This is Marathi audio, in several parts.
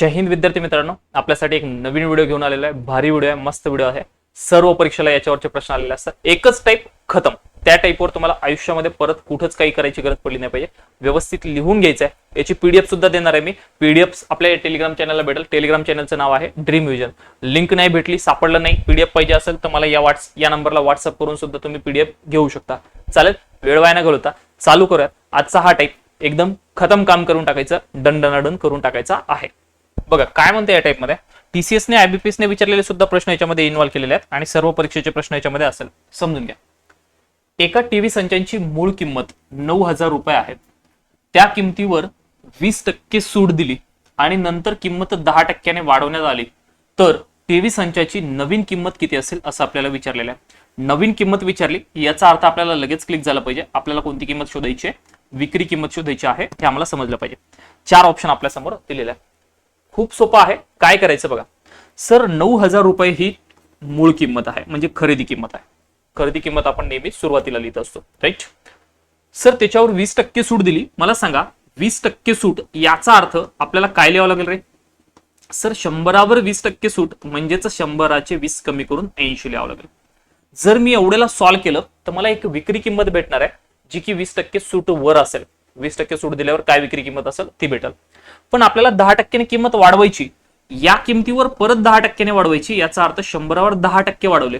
जय हिंद विद्यार्थी मित्रांनो. आपल्यासाठी एक नवीन व्हिडिओ घेऊन आलेला आहे. भारी व्हिडिओ आहे मस्त व्हिडिओ आहे. सर्व परीक्षेला याच्यावरचे प्रश्न आलेले असतात. एकच टाईप खतम. त्या टाईपवर तुम्हाला आयुष्यामध्ये परत कुठंच काही करायची गरज पडली नाही पाहिजे. व्यवस्थित लिहून घ्यायचं आहे याची पीडीएफ सुद्धा देणार आहे मी. पीडीएफ आपल्या टेलिग्राम चॅनलला भेटेल. टेलिग्राम चॅनलचं नाव आहे ड्रीम विजन लिंक नाही भेटली सापडलं नाही. पीडीएफ पाहिजे असेल तर मला या व्हॉट्स या नंबरला व्हॉट्सअप करून सुद्धा तुम्ही पीडीएफ घेऊ शकता. चालेल? वेळ वाया न घालवता चालू करूयात. आजचा हा टाईप एकदम खतम काम करून टाकायचं दंडनाडन करून टाकायचा आहे. बघा काय म्हणते या टाईपमध्ये टीसीएसने आयबीपीएसने विचारलेले सुद्धा प्रश्न याच्यामध्ये इन्व्हॉल्व केलेले आहेत आणि सर्व परीक्षेचे प्रश्न याच्यामध्ये असेल. समजून घ्या. एका टीव्ही संचांची मूळ किंमत नऊ हजार रुपये आहेत त्या किमतीवर वीस टक्के सूट दिली आणि नंतर किंमत दहा टक्क्याने वाढवण्यात आली. तर टीव्ही संचाची नवीन किंमत किती असेल असं आपल्याला विचारलेलं आहे. नवीन किंमत विचारली याचा अर्थ आपल्याला लगेच क्लिक झाला पाहिजे. आपल्याला कोणती किंमत शोधायची आहे? विक्री किंमत शोधायची आहे हे आम्हाला समजलं पाहिजे. चार ऑप्शन आपल्यासमोर दिलेले आहे खूप सोपं आहे. काय करायचं बघा. सर नऊ हजार रुपये ही मूळ किंमत आहे. म्हणजे खरेदी किंमत आहे. खरेदी किंमत आपण नेहमी सुरुवातीला लिहित असतो. राईट सर त्याच्यावर वीस टक्के सूट दिली. मला सांगा वीस टक्के सूट याचा अर्थ आपल्याला काय लिहावं लागेल रे? सर शंभरावर वीस टक्के सूट म्हणजेच शंभराचे वीस कमी करून ऐंशी लिहावं लागेल. जर मी एवढ्याला सॉल्व्ह केलं तर मला एक विक्री किंमत भेटणार आहे जी की वीस टक्के सूट वर असेल. वीस टक्के सूट दिल्यावर काय विक्री किंमत असेल ती भेटेल. पण आपल्याला दहा टक्क्याने किंमत वाढवायची या किमतीवर परत दहा टक्क्याने वाढवायची याचा अर्थ शंभरावर दहा टक्के वाढवले.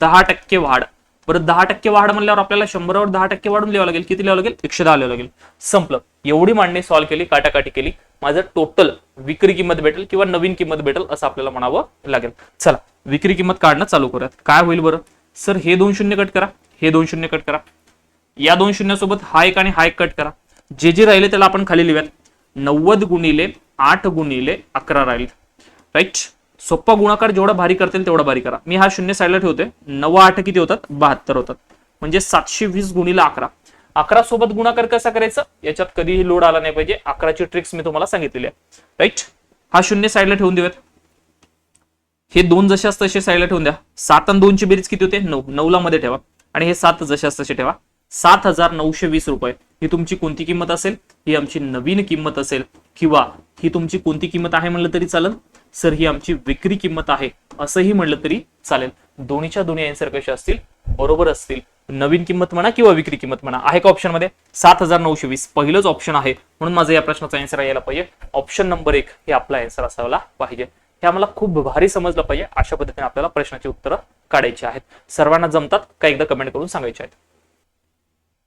दहा टक्के वाढ. परत दहा टक्के वाढ म्हणल्यावर आपल्याला शंभरावर दहा टक्के वाढून लिहावं लागेल. किती लिहावं लागेल? एकशे दहा लिहावं लागेल. संपलं. एवढी मांडणी सॉल्व्ह केली काटाकाटी केली. माझं टोटल विक्री किंमत भेटेल किंवा नवीन किंमत भेटेल असं आपल्याला म्हणावं लागेल. चला विक्री किंमत काढणं चालू करूयात. काय होईल बरं? सर हे दोन शून्य कट करा. हे दोन शून्य कट करा. या दोन शून्यासोबत हा एक आणि हा एक कट करा. जे जे राहिले त्याला आपण खाली लिहूयात. नव्वद गुणिले आठ गुणिले अकरा राहील राईट सोप्पा गुणाकार जेवढा भारी करतील तेवढा भारी करा. मी हा शून्य साईडला ठेवते नऊ आठ किती होतात? बहात्तर होतात. म्हणजे सातशे वीस गुणिले अकरा. अकरा सोबत गुणाकार कसा करायचा? याच्यात कधीही लोड आला नाही पाहिजे. अकराची ट्रिक्स मी तुम्हाला सांगितलेली आहे. राईट हा शून्य साईडला ठेवून देऊयात. हे दोन जशास तसे साईडला ठेवून द्या. सात आणि दोनची बेरीज किती होते? नऊ. नऊला मध्ये ठेवा. आणि हे सात जशास तसे ठेवा. सात हजार नऊशे वीस रुपये. ही तुमची कोणती किंमत असेल? ही आमची नवीन किंमत असेल. किंवा ही तुमची कोणती किंमत आहे म्हणलं तरी चालेल? सर ही आमची विक्री किंमत आहे. असंही म्हणलं तरी चालेल. दोन्हीच्या दोन्ही आन्सर कशा असतील? बरोबर असतील. नवीन किंमत म्हणा किंवा विक्री किंमत म्हणा. आहे का ऑप्शनमध्ये? सात हजार नऊशे वीस. पहिलंच ऑप्शन आहे. म्हणून माझं या प्रश्नाचा आन्सर यायला पाहिजे. ऑप्शन नंबर एक हे आपला आन्सर असायला पाहिजे. हे आम्हाला खूप भारी समजलं पाहिजे. अशा पद्धतीने आपल्याला प्रश्नाची उत्तरं काढायची आहेत. सर्वांना जमतात का एकदा कमेंट करून सांगायचे आहेत?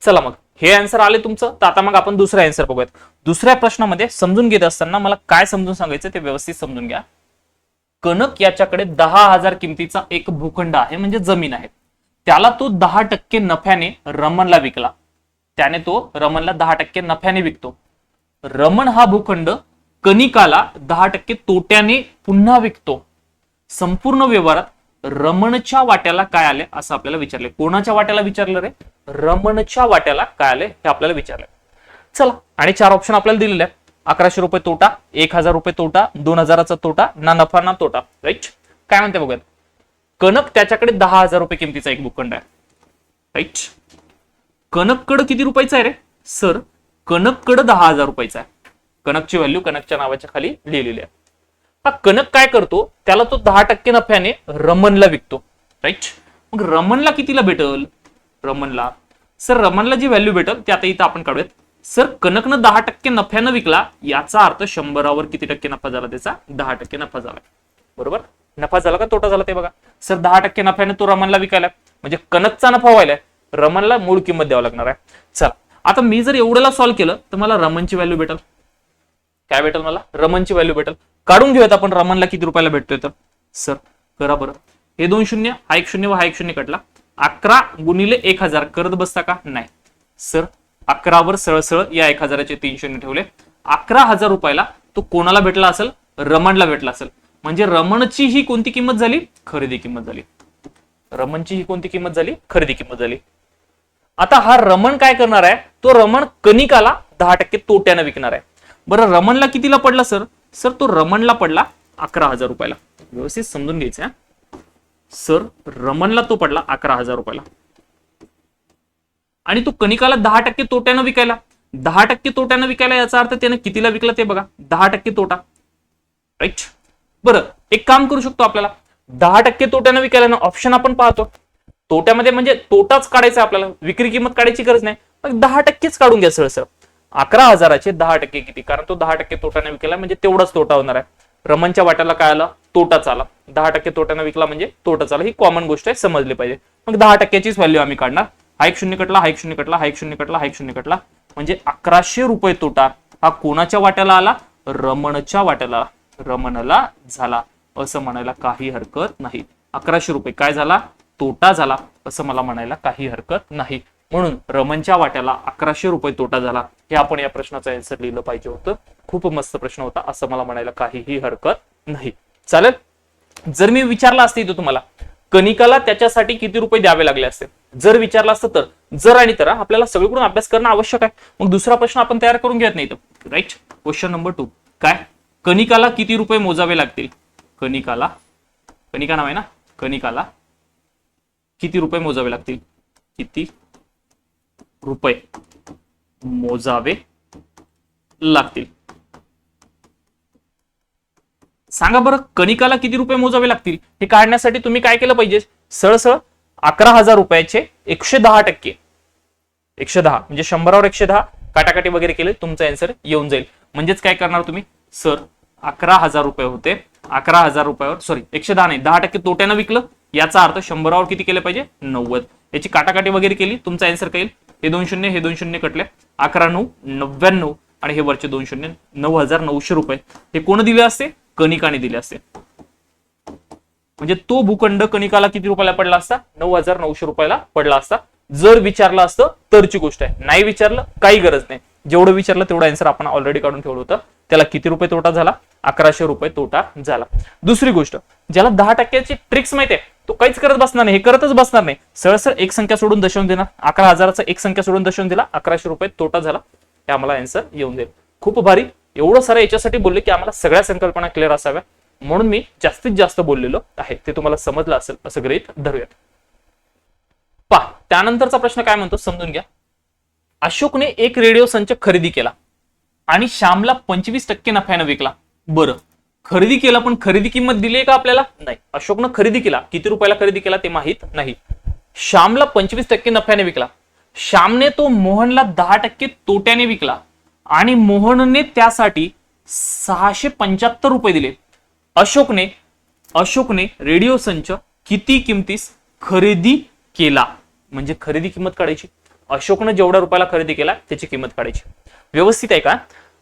चला मग. हे आन्सर आले तुमचं? तर आता मग आपण दुसरा आन्सर बघूयात. दुसऱ्या प्रश्नामध्ये समजून घेत असताना मला काय समजून सांगायचं ते व्यवस्थित समजून घ्या. कनक याच्याकडे दहा हजार किमतीचा एक भूखंड आहे म्हणजे जमीन आहे. त्याला तो दहा टक्के नफ्याने रमनला विकला. त्याने तो रमनला दहा टक्के नफ्याने विकतो. रमन हा भूखंड कनिकाला दहा टक्के तोट्याने पुन्हा विकतो. संपूर्ण व्यवहारात रमणच्या वाट्याला काय आले असं आपल्याला विचारले. कोणाच्या वाट्याला विचारलं रे? रमणच्या वाट्याला काय आले हे आपल्याला विचारलं. चला आणि चार ऑप्शन आपल्याला दिलेले आहेत. अकराशे रुपये तोटा एक हजार रुपये तोटा दोन हजाराचा तोटा ना नफा ना तोटा. राईट काय म्हणते बघूयात? कनक त्याच्याकडे दहा हजार रुपये किमतीचा एक भूखंड आहे. राईट कनककडं किती रुपयाचा आहे रे? सर कनककडं दहा हजार रुपयाचा आहे. कनकची व्हॅल्यू कनकच्या नावाच्या खाली लिहिलेली आहे. हा कनक काय करतो? त्याला तो दहा टक्के नफ्याने रमनला विकतो. राईट मग रमनला कितीला भेटल? रमनला सर रमनला जी व्हॅल्यू भेटल ते आता इथं आपण काढूयात. सर कनकनं दहा टक्के नफ्यानं विकला याचा अर्थ शंभरावर किती टक्के नफा झाला त्याचा? दहा टक्के नफा झाला. बरोबर? नफा झाला का तोटा झाला ते बघा. सर दहा टक्के नफ्याने तो रमनला विकायला. म्हणजे कनकचा नफा व्हायलाय. रमनला मूळ किंमत द्यावं लागणार आहे. चला. आता मी जर एवढ्याला सॉल्व्ह केलं तर मला रमनची व्हॅल्यू भेटल. काय भेटेल मला? रमनची व्हॅल्यू भेटेल. काढून घेऊयात आपण रमनला किती रुपयाला भेटतोय तर. सर करा बरं. हे दोन शून्य हा एक शून्य व हा एक शून्य कटला. अकरा गुणिले एक हजार करत बसता का? नाही. सर अकरावर सळसळ या एक हजाराचे तीन शून्य ठेवले. अकरा हजार रुपयाला तो कोणाला भेटला असेल? रमणला भेटला असेल. म्हणजे रमणची ही कोणती किंमत झाली? खरेदी किंमत झाली. रमणची ही कोणती किंमत झाली? खरेदी किंमत झाली. आता हा रमण काय करणार आहे? तो रमण कनिकाला दहा टक्के तोट्यानं विकणार आहे. बरं रमणला कितीला पडला सर? सर तो रमणला पडला अकरा हजार रुपयाला. व्यवस्थित समजून घ्यायचं सर रमणला तो पडला अकरा हजार रुपयाला. आणि तो कणिकाला दहा टक्के तोट्यानं विकायला. दहा टक्के तोट्यानं विकायला याचा अर्थ त्यानं कितीला विकला ते बघा. दहा टक्के तोटा. राईट बरं एक काम करू शकतो आपल्याला. दहा टक्के तोट्यानं विकायला ना ऑप्शन आपण पाहतो. तोट्यामध्ये म्हणजे तोटाच काढायचा आपल्याला. विक्री किंमत काढायची गरज नाही. मग दहा टक्केच काढून घ्या सर सर अकरा हजाराचे दहा टक्के किती? कारण तो दहा टक्के तोट्याने विकला म्हणजे तेवढाच तोटा होणार आहे. रमनच्या वाट्याला काय आला? तोटाच आला. दहा टक्के तोट्याने विकला म्हणजे तोटाच आला. ही कॉमन गोष्ट आहे समजली पाहिजे. मग दहा टक्क्याचीच व्हॅल्यू आम्ही काढणार. हा एक शून्य कटला हा एक शून्य कटला हा एक शून्य कटला हा एक शून्य कटला. म्हणजे अकराशे रुपये तोटा हा कोणाच्या वाट्याला आला? रमणच्या वाट्याला रमणला झाला. असं म्हणायला काही हरकत नाही. अकराशे रुपये काय झाला? तोटा झाला. असं मला म्हणायला काही हरकत नाही. म्हणून रमणच्या वाट्याला अकराशे रुपये तोटा झाला. हे आपण या प्रश्नाचं आन्सर लिहिलं पाहिजे होतं. खूप मस्त प्रश्न होता असं मला म्हणायला काहीही हरकत नाही. चालेल? जर मी विचारलं असते इथं तुम्हाला कनिकाला त्याच्यासाठी किती रुपये द्यावे लागले असते? जर विचारलं असतं तर जर आणि तर आपल्याला सगळीकडून अभ्यास करणं आवश्यक आहे. मग दुसरा प्रश्न आपण तयार करून घेत नाही राईट क्वेश्चन नंबर टू काय? कनिकाला किती रुपये मोजावे लागतील? कनिकाला कनिका नाव आहे ना? कनिकाला किती रुपये मोजावे लागतील? किती? रुपये मोजावे लागतील. सांगा बरं कणिकाला किती रुपये मोजावे लागतील? हे काढण्यासाठी तुम्ही काय केलं पाहिजे? सळसळ अकरा हजार रुपयाचे एकशे दहा टक्के. एकशे दहा म्हणजे शंभरावर एकशे दहा काटाकाटी वगैरे केले तुमचा आन्सर येऊन जाईल. म्हणजेच काय करणार तुम्ही? सर अकरा हजार रुपये होते. अकरा हजार रुपयावर सॉरी एकशे दहा नाही दहा टक्के तोट्यानं विकलं. याचा अर्थ शंभरावर किती केले पाहिजे? नव्वद. याची काटाकाटी वगैरे केली तुमचा आन्सर काय येईल हे दोन शून्य हे दोन शून्य कटले. अकरा नऊ नव्याण्णव आणि हे वरचे दोन शून्य नऊ हजार नऊशे रुपये. हे कोण दिले असते? कनिकाने दिले असते. म्हणजे तो भूखंड कनिकाला किती रुपयाला पडला असता? नऊ हजार नऊशे रुपयाला पडला असता. जर विचारलं असतं तरची गोष्ट आहे. नाही विचारलं काही गरज नाही. जेवढं विचारलं तेवढं आन्सर आपण ऑलरेडी काढून ठेवलं होतं. त्याला किती रुपये तोटा झाला? अकराशे रुपये तोटा झाला. दुसरी गोष्ट ज्याला दहा टक्क्याची ट्रिक्स माहिती आहे तो काहीच करत बसणार नाही हे करतच बसणार नाही. सरळसळ एक संख्या सोडून दशवून देणार. अकरा हजाराचा एक संख्या सोडून दशवून दिला अकराशे रुपये तोटा झाला. हे आम्हाला आन्सर येऊन जाईल खूप भारी. एवढं सारं याच्यासाठी बोलले की आम्हाला सगळ्या संकल्पना क्लिअर असाव्या. म्हणून मी जास्तीत जास्त बोललेलो आहे. ते तुम्हाला समजलं असेल असं गृहित धरूयात. पहा त्यानंतरचा प्रश्न काय म्हणतो समजून घ्या. अशोकने एक रेडिओ संच खरेदी केला आणि श्यामला पंचवीस टक्के नफ्यानं विकला. बरं. खरेदी केला पण खरेदी किंमत दिली आहे का आपल्याला? नाही. अशोकनं खरेदी केला. किती रुपयाला खरेदी केला ते माहीत नाही. श्यामला पंचवीस टक्के नफ्याने विकला. श्यामने तो मोहनला दहा टक्के तोट्याने विकला. आणि मोहनने त्यासाठी सहाशे पंच्याहत्तर रुपये दिले. अशोकने अशोकने रेडिओ संच किती किमतीस खरेदी केला? म्हणजे खरेदी किंमत काढायची. अशोकनं जेवढ्या रुपयाला खरेदी केला त्याची किंमत काढायची. व्यवस्थित आहे का?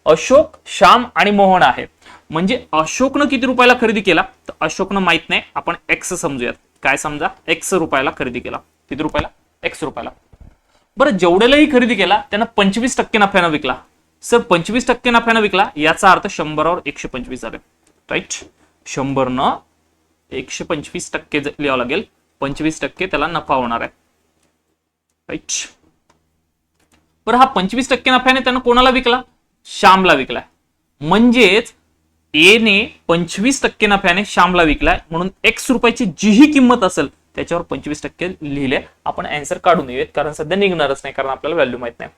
अशोक श्याम आणि मोहन आहे. म्हणजे अशोकनं किती रुपयाला खरेदी केला? तर अशोकनं माहीत नाही. आपण एक्स समजूयात. काय समजा? एक्स रुपयाला खरेदी केला. किती रुपयाला? एक्स रुपयाला. बरं जेवढ्यालाही खरेदी केला त्यानं पंचवीस टक्के नफ्यानं विकला. सर पंचवीस टक्के नफ्यानं विकला याचा अर्थ शंभरावर एकशे पंचवीस झाले. राईट शंभरनं एकशे पंचवीस टक्के लिहावं लागेल पंचवीस टक्के त्याला नफा होणार आहे. राईट बरं हा पंचवीस टक्के नफ्याने त्यानं कोणाला विकला? श्यामला विकलाय. म्हणजेच एने पंचवीस टक्के नफ्याने श्यामला विकलाय. म्हणून एक्स रुपयाची जीही किंमत असेल त्याच्यावर पंचवीस टक्के लिहिले. आपण अँसर काढून येऊयात कारण सध्या निघणारच नाही कारण आपल्याला व्हॅल्यू माहीत नाही.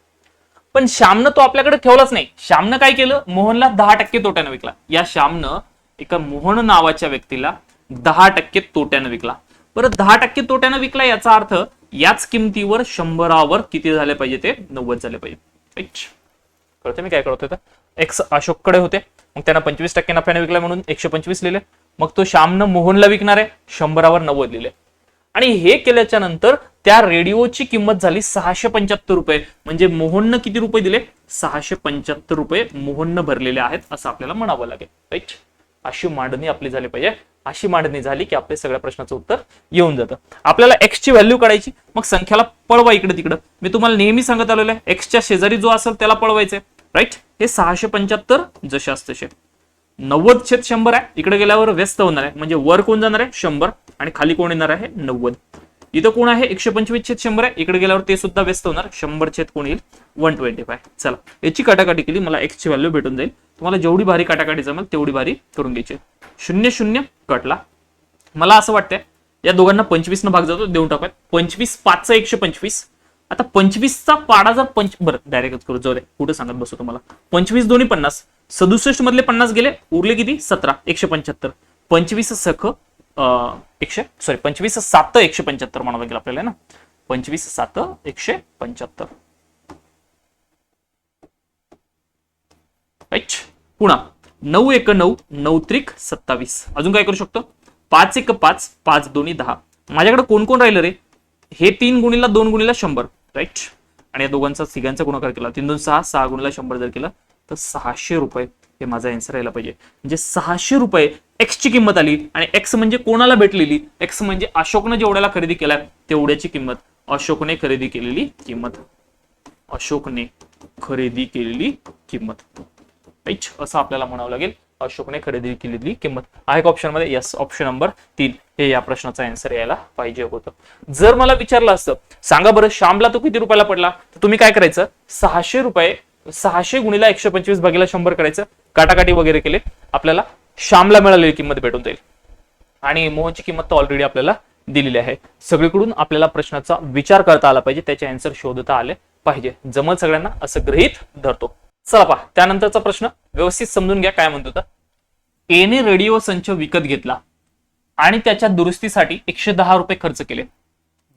पण श्यामनं तो आपल्याकडे ठेवलाच नाही. श्यामनं काय केलं? मोहनला दहा टक्के तोट्यानं विकला. या श्यामनं एका मोहन नावाच्या व्यक्तीला दहा टक्के तोट्यानं विकला. बरं दहा टक्के तोट्यानं विकला याचा अर्थ याच किमतीवर शंभरावर किती झाले पाहिजे ते? नव्वद झाले पाहिजे. Right? कळतं मी काय करत होते एक्स अशोककडे होते. मग त्यांना पंचवीस टक्के नफ्याने विकला म्हणून एकशे पंचवीस लिहिले. मग तो श्यामनं मोहनला विकणार आहे शंभरावर नव्वद लिहिले. आणि हे केल्याच्यानंतर त्या रेडिओची किंमत झाली सहाशे पंच्याहत्तर रुपये. म्हणजे मोहननं किती रुपये दिले? सहाशे पंच्याहत्तर रुपये मोहननं भरलेले आहेत असं आपल्याला म्हणावं लागेल. राईट अशी मांडणी आपली झाली पाहिजे. अशी मांडणी झाली की आपल्या सगळ्या प्रश्नाचं उत्तर येऊन जातं. आपल्याला एक्स ची व्हॅल्यू काढायची. मग संख्याला पळवा इकडे तिकडं. मी तुम्हाला नेहमी सांगत आलेलो आहे एक्सच्या शेजारी जो असेल त्याला पळवायचंय. राईट हे सहाशे पंच्याहत्तर जसे तसे नव्वद छेद शंभर आहे. इकडे गेल्यावर व्यस्त होणार आहे. म्हणजे वर कोण जाणार आहे? शंभर. आणि खाली कोण येणार आहे? नव्वद. इथं कोण आहे? एकशे पंचवीस छेद शंभर आहे. इकडे गेल्यावर ते सुद्धा व्यस्त होणार. शंभर छेद कोण येईल? वन ट्वेंटी फाय चला. याची काटाकाटी केली. मला एक्स ची व्हॅल्यू भेटून जाईल. तुम्हाला जेवढी भारी काटाकाटी जमेल तेवढी भारी करून घ्यायची. शून्य शून्य कटला. मला असं वाटतंय या दोघांना पंचवीस न भाग जातो देऊन टाकूयात. पंचवीस पाचचा एकशे पंचवीस. आता पंचवीसचा पाडा जर पंच बरं डायरेक्ट करू जाऊ दे कुठे सांगत बसू तुम्हाला. पंचवीस दोन्ही पन्नास सदुसष्ट मधले पन्नास गेले उरले किती? सतरा एकशे पंच्याहत्तर. पंचवीस सख एकशे सॉरी पंचवीस सात एकशे पंच्याहत्तर म्हणावं लागेल आपल्याला ना? पंचवीस सात एकशे पंच्याहत्तर. पुन्हा नऊ एक नऊ नऊ त्रिक सत्तावीस. अजून काय करू शकतो? पाच एक पाच पाच दोन्ही दहा. माझ्याकडे कोण कोण राहिलं रे? हे तीन गुणीला दोन गुणीला शंभर. राईट आणि या दोघांचा तिघांचा गुणाकार केला. तीन दोन सहा सहा गुणला शंभर जर केलं तर सहाशे रुपये हे माझा आन्सर यायला पाहिजे. म्हणजे सहाशे रुपये एक्स ची किंमत आली आणि एक्स म्हणजे कोणाला भेटलेली? एक्स म्हणजे अशोकनं जेवढ्याला खरेदी केलाय तेवढ्याची किंमत. अशोकने खरेदी केलेली किंमत. अशोकने खरेदी केलेली किंमत. राईट असं आपल्याला म्हणावं लागेल. अशोकने खरेदी केलेली किंमत. आहे का ऑप्शनमध्ये यस ऑप्शन नंबर तीन हे या प्रश्नाचा आन्सर यायला पाहिजे होतं. जर मला विचारलं असतं सांगा बरं श्यामला तो किती रुपयाला पडला? तर तुम्ही काय करायचं? सहाशे रुपये सहाशे गुणीला एकशे पंचवीस भागीला शंभर करायचं. काटाकाटी वगैरे केले आपल्याला श्यामला मिळालेली किंमत भेटून जाईल. आणि मोहनची किंमत तर ऑलरेडी आपल्याला दिलेली आहे. सगळीकडून आपल्याला प्रश्नाचा विचार करता आला पाहिजे त्याचे आन्सर शोधता आले पाहिजे. जमत सगळ्यांना असं गृहीत धरतो. चला पहा त्यानंतरचा प्रश्न व्यवस्थित समजून घ्या काय म्हणतो तर एने रेडिओ संच विकत घेतला आणि त्याच्या दुरुस्तीसाठी एकशे दहा रुपये खर्च केले.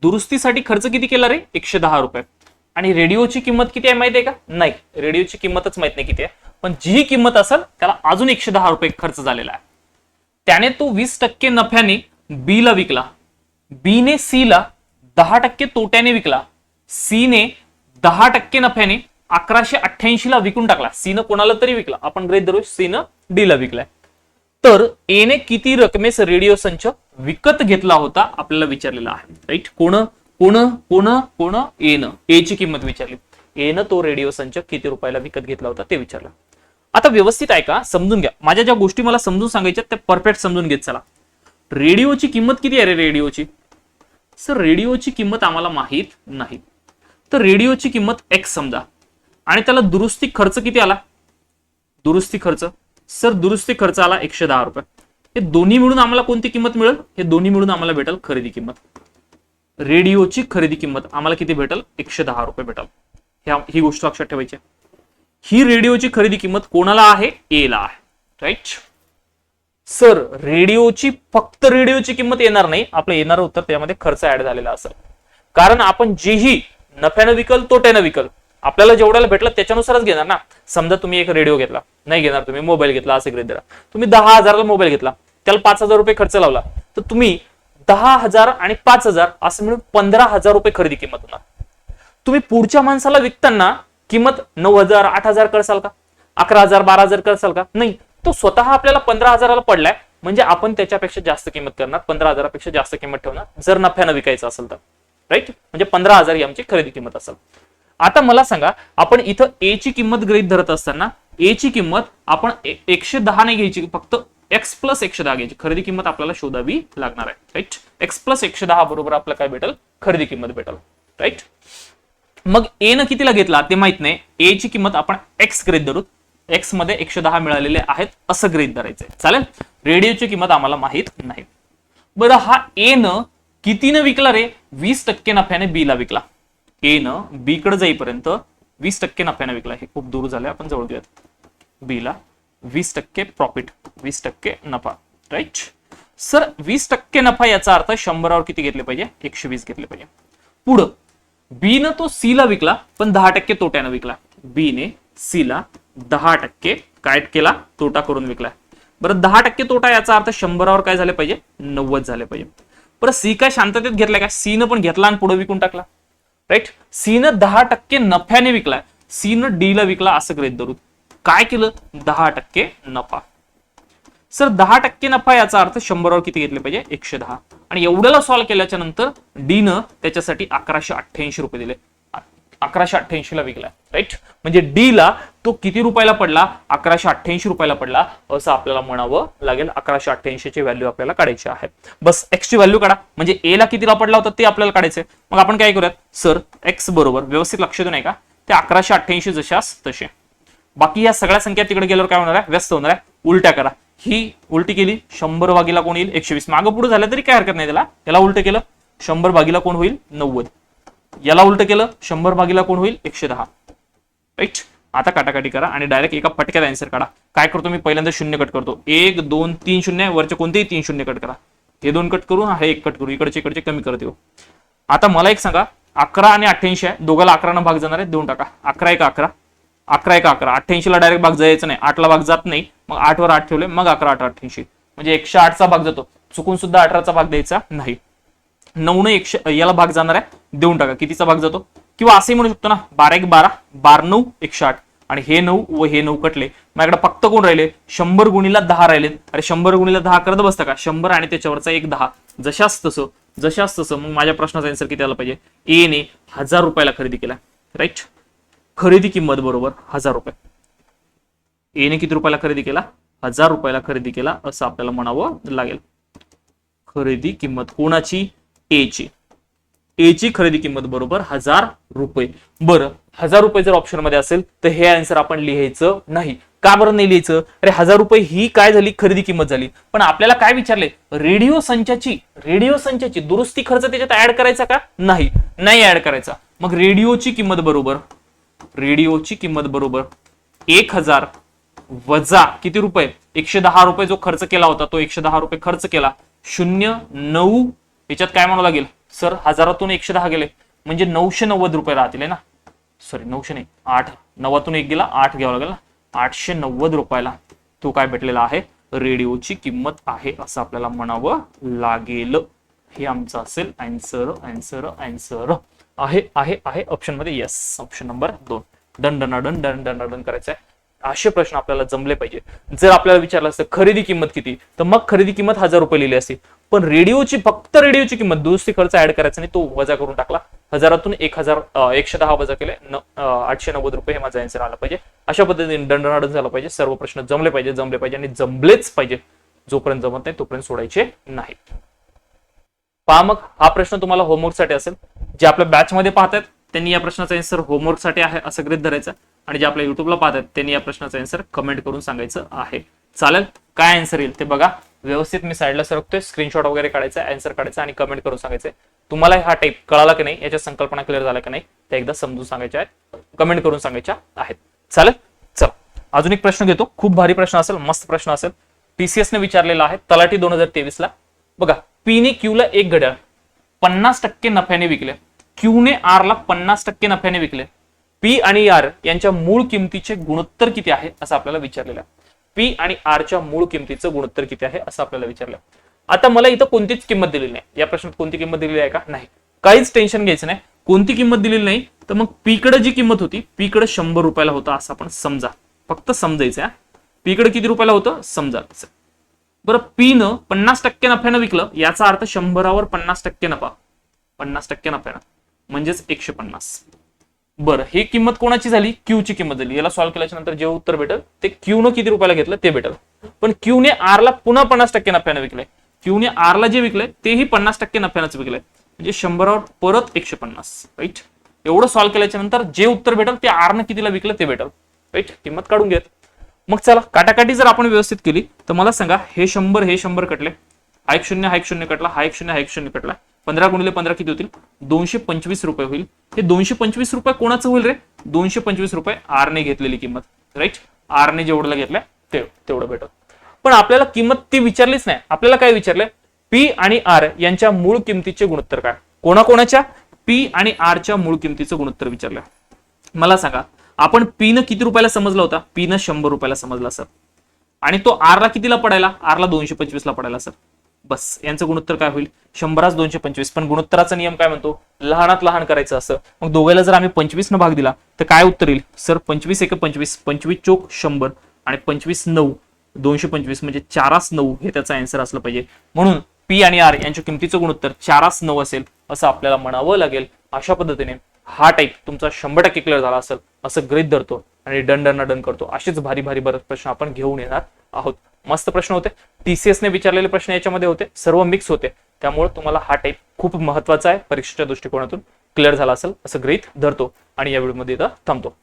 दुरुस्तीसाठी खर्च किती केला रे? एकशे दहा रुपये. आणि रेडिओची किंमत किती आहे माहिती आहे का? नाही रेडिओची किंमतच माहीत नाही किती आहे. पण जी किंमत असेल त्याला अजून एकशे दहा रुपये खर्च झालेला आहे. त्याने तो वीस टक्के नफ्याने बी ला विकला. बी ने सी ला दहा टक्के तोट्याने विकला. सी ने दहा टक्के नफ्याने अकराशे अठ्ठ्याऐंशी ला विकून टाकला. सीनं कोणाला तरी विकला. आपण ग्रेट दररोज सीनं डी ला विकलाय. तर ए ने किती रकमेस रेडिओ संच विकत घेतला होता आपल्याला विचारलेला आहे. राईट कोण कोण कोण कोण? एन ए ची किंमत विचारली. एन तो रेडिओ संच किती रुपयाला विकत घेतला होता ते विचारलं. आता व्यवस्थित आहे का? समजून घ्या. माझ्या ज्या गोष्टी मला समजून सांगायच्या त्या परफेक्ट समजून घेत चला. रेडिओची किंमत किती आहे रे रेडिओची? सर रेडिओची किंमत आम्हाला माहीत नाही. तर रेडिओची किंमत एक्स समजा. आणि त्याला दुरुस्ती खर्च किती आला? दुरुस्ती खर्च. सर दुरुस्ती खर्च आला एकशे दहा रुपये. हे दोन्ही मिळून आम्हाला कोणती किंमत मिळेल? हे दोन्ही मिळून आम्हाला भेटेल खरेदी किंमत. रेडिओची खरेदी किंमत आम्हाला किती भेटेल? एकशे दहा रुपये भेटेल. ह्या ही गोष्ट लक्षात ठेवायची ही रेडिओची खरेदी किंमत कोणाला आहे? ए ला आहे. राईट सर रेडिओची फक्त रेडिओची किंमत येणार नाही. आपलं येणारं उत्तर त्यामध्ये खर्च ऍड झालेला असेल. कारण आपण जेही नफ्यानं विकल तोट्यानं विकल आपल्याला जेवढ्याला भेटलं त्याच्यानुसारच घेणार ना. समजा तुम्ही एक रेडिओ घेतला. नाही घेणार तुम्ही मोबाईल घेतला असं गृहित धरा. तुम्ही दहा हजाराला मोबाईल घेतला. त्याला पाच हजार रुपये खर्च लावला. तर तुम्ही दहा हजार आणि पाच हजार असं मिळून पंधरा हजार रुपये खरेदी किंमत होणार. तुम्ही पुढच्या माणसाला विकताना किंमत नऊ हजार आठ हजार करसाल का? अकरा हजार बारा हजार करसाल का? नाही. तो स्वतः आपल्याला पंधरा हजाराला पडलाय. म्हणजे आपण त्याच्यापेक्षा जास्त किंमत करणार. पंधरा हजारापेक्षा जास्त किंमत ठेवणार. जर नफ्यानं विकायचं असेल तर. राईट म्हणजे पंधरा हजार ही आमची खरेदी किंमत असेल. आता मला सांगा आपण इथं ए ची किंमत गृहित धरत असताना ए ची किंमत आपण एकशे दहा नाही घ्यायची फक्त एक्स प्लस एकशे दहा घ्यायची. खरेदी किंमत आपल्याला शोधावी लागणार आहे. राईट एक्स प्लस एकशे दहा बरोबर आपल्याला काय भेटेल? खरेदी किंमत भेटेल. राईट मग ए न कितीला घेतला? ते माहीत नाही. ए ची किंमत आपण एक्स गृहित धरू. एक्समध्ये एकशे दहा मिळालेले आहेत असं गृहित धरायचंय. चालेल? रेडिओची किंमत आम्हाला माहीत नाही. बरं हा ए न कितीनं विकला रे? वीस टक्के नफ्याने बी ला विकला. ए न बी कडे जाईपर्यंत वीस टक्के नफ्याने विकला हे खूप दूर झाले आपण जवळ घेऊयात. बी ला वीस टक्के प्रॉफिट वीस टक्के नफा. राईट सर वीस टक्के नफा याचा अर्थ शंभरावर किती घेतले पाहिजे? एकशे वीस घेतले पाहिजे. पुढं बी न तो सी ला विकला पण दहा टक्के तोट्यानं विकला. बी ने सी ला दहा टक्के काय केला तोटा करून विकला. बरं दहा टक्के तोटा याचा अर्थ शंभरावर काय झाले पाहिजे? नव्वद झाले पाहिजे. बरं सी काय शांततेत घेतलाय का? सी न पण घेतला आणि पुढे विकून टाकला. राईट सीन दहा टक्के नफ्याने विकलाय. सीन डी ला विकला असं गृहित धरू काय केलं? दहा टक्के नफा. सर दहा टक्के नफा याचा अर्थ शंभरावर किती घेतले पाहिजे? एकशे दहा. आणि एवढ्याला सॉल्व्ह केल्याच्यानंतर डी न त्याच्यासाठी अकराशे अठ्ठ्याऐंशी रुपये दिले. अकराशे अठ्ठ्याऐंशी ला विकलाय. राईट म्हणजे डी ला तो किती रुपयाला पडला? अकराशे अठ्ठ्याऐंशी रुपयाला पडला असं आपल्याला म्हणावं लागेल. अकराशे अठ्ठ्याऐंशी व्हॅल्यू आपल्याला काढायची आहे. बस एक्सची व्हॅल्यू काढा. म्हणजे ए ला कितीला पडला होता ते आपल्याला काढायचंय. मग आपण काय करूयात? सर एक्स बरोबर. व्यवस्थित लक्ष देऊ नये का ते अकराशे अठ्ठ्याऐंशी जशास तसे. बाकी या सगळ्या संख्या तिकडे गेल्यावर काय होणार आहे? व्यस्त होणार आहे. उलट्या करा. ही उलटी केली. शंभर भागीला कोण येईल? एकशे वीस. मागं पुढे झालं तरी काय हरकत नाही त्याला. त्याला उलट केलं. शंभर भागीला कोण होईल? नव्वद. याला उलट केलं. शंभर भागीला कोण होईल? एकशे दहा. राईट आता काटाकाटी करा आणि डायरेक्ट एका फटक्यात आन्सर काढा. काय करतो मी? पहिल्यांदा शून्य कट करतो. एक दोन तीन शून्य वरचे कोणतेही तीन शून्य कट करा. हे दोन कट करू हा एक कट करू. इकडचे इकडचे कमी करत येऊ. आता मला एक सांगा. अकरा आणि अठ्ठ्याऐंशी आहे. दोघाला अकरानं भाग जाणार आहे. देऊन टाका. अकरा एक अकरा. अकरा एक अकरा. अठ्ठ्याऐंशीला डायरेक्ट भाग जायचं नाही. आठला भाग जात नाही. मग आठवर आठ ठेवले. मग अकरा आठ अठ्ठ्याऐंशी. म्हणजे एकशे आठचा भाग जातो. चुकून सुद्धा अठराचा भाग द्यायचा नाही. नऊ एकशे याला भाग जाणार आहे. देऊन टाका. कितीचा भाग जातो? किंवा असे म्हणू शकतो ना बारा एक बारा बार नऊ एकशे आठ. आणि हे नऊ व हे नऊ कटले माझ्याकडे फक्त कोण राहिले? शंभर गुणीला दहा राहिले. अरे शंभर गुणीला दहा करत बसता का? शंभर आणि त्याच्यावरचा एक दहा. जशाच तसं जशाच तसं मग माझ्या प्रश्नाचा आन्सर किती आला पाहिजे? ए ने हजार रुपयाला खरेदी केला. राईट खरेदी किंमत बरोबर हजार रुपये. एने किती रुपयाला खरेदी केला? हजार रुपयाला खरेदी केला असं आपल्याला म्हणावं लागेल. खरेदी किंमत कोणाची? ए ए ची खरेदी किंमत बरोबर हजार रुपये. बरं हजार रुपये जर ऑप्शनमध्ये असेल तर हे आन्सर आपण लिहायचं नाही. का बरं नाही लिहायचं? अरे हजार रुपये ही काय झाली? खरेदी किंमत झाली. पण आपल्याला काय विचारले? रेडिओ संचाची रेडिओ संचाची दुरुस्ती खर्च त्याच्यात ऍड करायचा का? नाही. नाही ऍड करायचा. मग रेडिओची किंमत बरोबर रेडिओची किंमत बरोबर एक हजार वजा किती रुपये? एकशे दहा रुपये जो खर्च केला होता तो एकशे दहा रुपये खर्च केला. शून्य नऊ. याच्यात काय म्हणावं लागेल? सर हजारातून एकशे दहा गेले. म्हणजे नऊशे नव्वद रुपये राहतील ना? सॉरी नऊशे नाही आठ. नव्वातून एक गेला आठ घ्यावा लागेल ना? आठशे नव्वद रुपयाला तो काय भेटलेला आहे? रेडिओची किंमत आहे असं आपल्याला म्हणावं लागेल. हे आमचं असेल अँसर अँसर अँसर आहे आहे आहे ऑप्शनमध्ये येस ऑप्शन नंबर दोन. Done done done done done done करायचं आहे. असे प्रश्न आपल्याला जमले पाहिजे. जर आपल्याला विचारलं असतं खरेदी किंमत किती? तर मग खरेदी किंमत हजार रुपये लिहिली असती. पण रेडिओची फक्त रेडिओची किंमत दुरुस्ती खर्च ऍड करायचा नाही तो वजा करून टाकला. हजारातून एक हजार एकशे दहा वजा केले आठशे नव्वद रुपये हे माझा आन्सर आला पाहिजे. अशा पद्धतीने दंडनाडन झाला पाहिजे. सर्व प्रश्न जमले पाहिजे जमले पाहिजे आणि जमलेच पाहिजे. जोपर्यंत जमत नाही तोपर्यंत सोडायचे नाही. पहा मग हा प्रश्न तुम्हाला होमवर्कसाठी असेल. जे आपल्या बॅच मध्ये पाहतात त्यांनी या प्रश्नाचा आन्सर होमवर्कसाठी आहे असं गृहित धरायचं. आणि जे आपल्या युट्यूबला पाहतात त्यांनी या प्रश्नाचा आन्सर कमेंट करून सांगायचं आहे. चालेल? काय आन्सर येईल ते बघा. व्यवस्थित मी साईडला सरकतोय स्क्रीनशॉट वगैरे काढायचा आन्सर काढायचा आणि कमेंट करून सांगायचं. तुम्हाला हा टाईप कळाला की नाही याच्या संकल्पना क्लिअर झाल्या की नाही त्या एकदा समजून सांगायच्या आहेत कमेंट करून सांगायच्या आहेत. चालेल? चला. अजून एक प्रश्न घेतो. खूप भारी प्रश्न असेल मस्त प्रश्न असेल. टीसीएसने विचारलेला आहे तलाठी दोन हजार तेवीस ला. बघा पीने क्यूला एक घड्याळ पन्नास टक्के नफ्याने विकले. क्यूने आर ला पन्नास टक्के नफ्याने विकले. पी आणि आर यांच्या मूळ किमतीचे गुणोत्तर किती आहे असं आपल्याला विचारलेलं आहे. पी आणि आरच्या मूळ किमतीचं गुणोत्तर किती आहे असं आपल्याला विचारलं. आता मला इथं कोणतीच किंमत दिलेली नाही. या प्रश्नात कोणती किंमत दिलेली आहे का? नाही. काहीच टेन्शन घ्यायचं नाही. कोणती किंमत दिलेली नाही तर मग पीकडे जी किंमत होती पीकडे शंभर रुपयाला होता असं आपण समजा. फक्त समजायचं पीकडे किती रुपयाला होतं? समजा बरं पीनं पन्नास टक्के नफ्यानं विकलं याचा अर्थ शंभरावर पन्नास टक्के नफा. पन्नास टक्के नफ्यानं. म्हणजेच एकशे पन्नास. बरं ही किंमत कोणाची झाली? क्यू ची किंमत झाली. याला सॉल्व्ह केल्याच्यानंतर जे उत्तर भेटल ते क्यू न किती रुपयाला घेतलं ते भेटल. पण क्यू ने आर ला पुन्हा पन्नास टक्के नफ्यानं विकलंय. क्यू ने आर ला जे विकलंय तेही पन्नास टक्के नफ्यानंच विकलंय. म्हणजे शंभरावर परत एकशे पन्नास राईट एवढं सॉल्व्ह केल्याच्यानंतर जे उत्तर भेटल ते आर न कितीला विकलं ते भेटल राईट किंमत काढून घेत मग चला काटाकाटी जर आपण व्यवस्थित केली तर मला सांगा हे शंभर हे शंभर कटले. हा एक शून्य हा एक शून्य कटला हा एक शून्य हा एक शून्य कटला. पंधरा गुणिले पंधरा किती होतील? दोनशे पंचवीस रुपये होईल. हे दोनशे पंचवीस रुपये कोणाचं होईल रे? दोनशे पंचवीस रुपये आरने घेतलेली किंमत. राईट आरने ने घेतलंय ते तेवढं भेटत पण आपल्याला किंमत ती विचारलीच नाही. आपल्याला काय विचारलंय? पी आणि आर यांच्या मूळ किमतीचे गुणोत्तर काय? कोणाकोणाच्या? पी आणि आरच्या मूळ किमतीचं गुणोत्तर विचारलंय. मला सांगा आपण पी न किती रुपयाला समजला होता? पी न शंभर रुपयाला समजला सर. आणि तो आरला कितीला पडायला? आरला दोनशे पंचवीस ला पडायला सर. बस यांचं गुणोत्तर काय होईल? शंभराच दोनशे पंचवीस. पण गुणोत्तराचा नियम काय म्हणतो? लहानात लहान करायचं असं. मग दोघायला जर आम्ही पंचवीस न भाग दिला तर काय उत्तर येईल? सर पंचवीस एक पंचवीस पंचवीस चोक शंभर आणि पंचवीस नऊ. दोनशे पंचवीस म्हणजे चारास नऊ हे त्याचा आन्सर असलं पाहिजे. म्हणून पी आणि आर यांच्या किमतीचं गुणोत्तर चारास नऊ असेल असं आपल्याला म्हणावं लागेल. अशा पद्धतीने हा टाईप तुमचा शंभर टक्के क्लिअर झाला असेल असं गृहित धरतो आणि डन डन डन करतो. असेच भारी भारी बरेच प्रश्न आपण घेऊन येणार आहोत. मस्त प्रश्न होते. टीसीएस ने विचारलेले प्रश्न याच्यामध्ये होते. सर्व मिक्स होते. त्यामुळे तुम्हाला हा टाईप खूप महत्त्वाचा आहे परीक्षेच्या दृष्टिकोनातून. क्लिअर झाला असेल. असं गृहित धरतो. आणि या व्हिडिओमध्ये इथं थांबतो.